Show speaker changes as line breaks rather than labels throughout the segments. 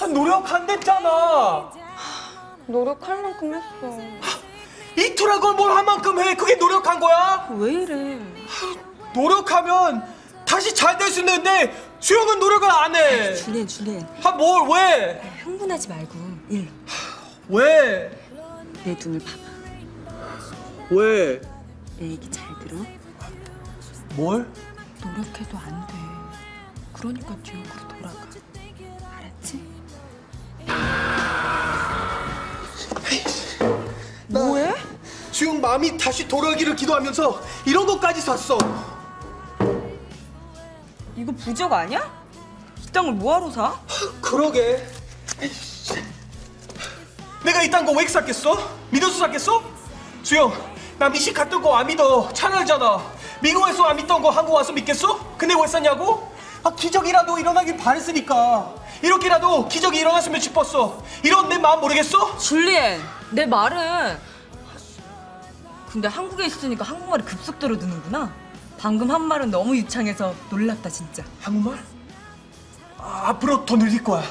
아, 노력한댔잖아.
노력할 만큼 했어.
이틀하고 뭘 한 만큼 해. 그게 노력한 거야?
왜 이래?
노력하면 다시 잘 될 수 있는데 수영은 노력을 안 해.
줄리엔, 줄리엔.
아, 뭘 왜?
흥분하지 말고 일.
왜?
내 눈을 봐봐.
왜?
내 얘기 잘 들어.
뭘?
노력해도 안 돼. 그러니까 뉴욕으로 돌아가.
마음이 다시 돌아오기를 기도하면서 이런 것까지 샀어.
이거 부적 아니야? 이 땅을 뭐하러 사?
그러게. 내가 이딴 거 왜 샀겠어? 믿어서 샀겠어? 수영, 나 미식 갔던 거안 믿어. 잘 알잖아. 미국에서 안 믿던 거 한국 와서 믿겠어? 근데 왜 샀냐고? 아, 기적이라도 일어나길 바랬으니까. 이렇게라도 기적이 일어났으면 싶었어. 이런 내 마음 모르겠어?
줄리엔, 내 말은. 근데 한국에 있으니까 한국말이 급속도로 느는구나. 방금 한 말은 너무 유창해서 놀랍다 진짜.
한국말? 아, 앞으로 더 늘릴 거야.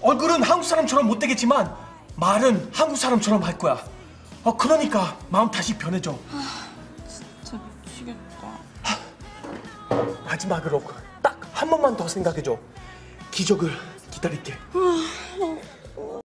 얼굴은 한국 사람처럼 못 되겠지만 말은 한국 사람처럼 할 거야. 어, 그러니까 마음 다시 변해져.
진짜 미치겠다.
마지막으로 딱 한 번만 더 생각해줘. 기적을 기다릴게.